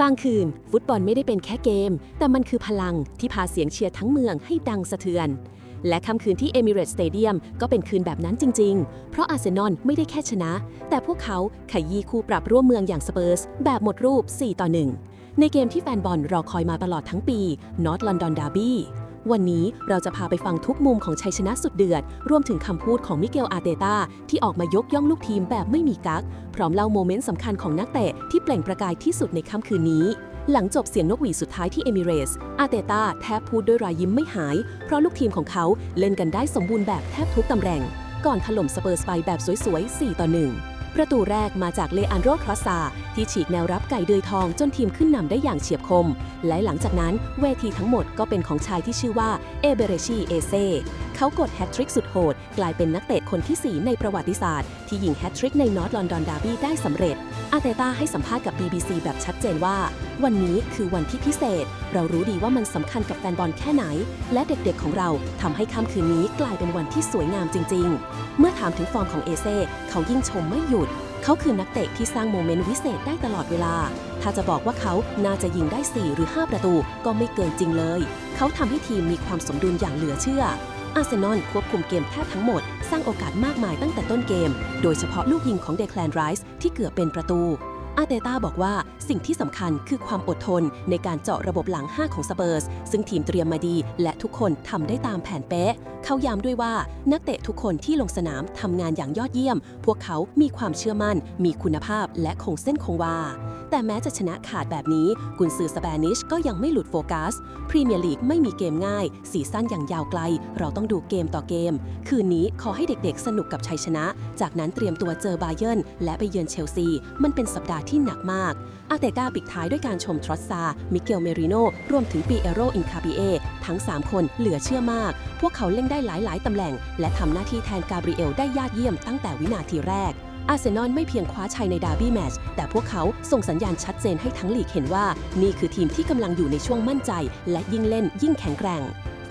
บางคืน ฟุตบอลไม่ได้เป็นแค่เกม แต่มันคือพลังที่พาเสียงเชียร์ทั้งเมืองให้ดังสะเทือน และค่ำคืนที่เอมิเรตสเตเดียมก็เป็นคืนแบบนั้นจริง ๆ เพราะอาร์เซนอลไม่ได้แค่ชนะ แต่พวกเขาขยี้คู่ปรับร่วมเมืองอย่างสเปอร์สแบบหมดรูป 4 ต่อ 1 ในเกมที่แฟนบอลรอคอยมาตลอดทั้งปี North London Derby วันนี้เราจะพาไปฟังทุกมุมของชัยชนะสุดเดือด รวมถึงคำพูดของมิเกลอาเตตาที่ออกมายกย่องลูกทีมแบบไม่มีกัก พร้อมเล่าโมเมนต์สำคัญของนักเตะที่เปล่งประกายที่สุดในค่ำคืนนี้ หลังจบเสียงนกหวีดสุดท้ายที่เอมิเรส อาเตตาแทบพูดด้วยรอยยิ้มไม่หาย เพราะลูกทีมของเขาเล่นกันได้สมบูรณ์แบบแทบทุกตำแหน่ง ก่อนถล่มสเปอร์สไปแบบสวยๆ 4 ต่อ 1 ประตูแรกมาจากเลอันโรครอสซาที่ฉีกแนวรับไก่เดือยทองจนทีมขึ้นนำได้อย่างเฉียบคม และหลังจากนั้นเวทีทั้งหมดก็เป็นของชายที่ชื่อว่าเอเบเรชีเอเซเขากดแฮตทริกสุดโหด กลายเป็นนักเตะคนที่ 4 ในประวัติศาสตร์ ที่ยิงแฮตทริกในนอร์ทลอนดอนดาร์บี้ได้สำเร็จอาเตต้าให้สัมภาษณ์กับ BBC แบบชัดเจนว่า วันนี้คือวันที่พิเศษ เรารู้ดีว่ามันสำคัญกับแฟนบอลแค่ไหน และเด็กๆของเราทำให้ค่ำคืนนี้กลายเป็นวันที่สวยงามจริง ๆ เมื่อถามถึงฟอร์มของเอเซ่เขายิ่งชมไม่หยุด เขาคือนักเตะที่สร้างโมเมนต์วิเศษได้ตลอดเวลา ถ้าจะบอกว่าเขาน่าจะยิงได้ 4 หรือ 5 ประตูก็ไม่เกินจริงเลย เขาทำให้ทีมมีความสมดุลอย่างเหลือเชื่ออาร์เซนอลควบคุมเกมแทบทั้งหมด สร้างโอกาสมากมายตั้งแต่ต้นเกม โดยเฉพาะลูกยิงของเดคลนไรส์ที่เกือบเป็นประตู อาเตต้าบอกว่าสิ่งที่สำคัญคือความอดทนในการเจาะระบบหลัง 5 ของสเปอร์สซึ่งทีมเตรียมมาดี และทุกคนทำได้ตามแผนเป๊ะ เขาย้ำด้วยว่านักเตะทุกคนที่ลงสนามทำงานอย่างยอดเยี่ยม พวกเขามีความเชื่อมั่น มีคุณภาพและคงเส้นคงวา แต่แม้จะชนะขาดแบบนี้ กุนซือสเปนิชก็ยังไม่หลุดโฟกัสพรีเมียร์ลีกไม่มีเกมง่ายสีสั้นอย่างยาวไกล เราต้องดูเกมต่อเกม คืนนี้ขอให้เด็กๆ สนุกกับชัยชนะ จากนั้นเตรียมตัวเจอบาเยิร์นและไปเยือนเชลซี มันเป็นสัปดาห์ที่หนักมาก อาเตกาปิดท้ายด้วยการชมทรอสซา มิเกลเมริโน รวมถึงปีเอโรอินคาบิเอ ทั้ง 3 คนเหลือเชื่อมาก พวกเขาเล่นได้หลาย ๆ ตำแหน่ง และทำหน้าที่แทนกาเบรียลได้ยอดเยี่ยมตั้งแต่วินาทีแรกอาร์เซนอลไม่เพียงคว้าชัยในดาร์บี้แมตช์แต่พวกเขาส่งสัญญาณชัดเจนให้ทั้งลีกเห็นว่า นี่คือทีมที่กำลังอยู่ในช่วงมั่นใจ และยิ่งเล่นยิ่งแข็งแกร่ง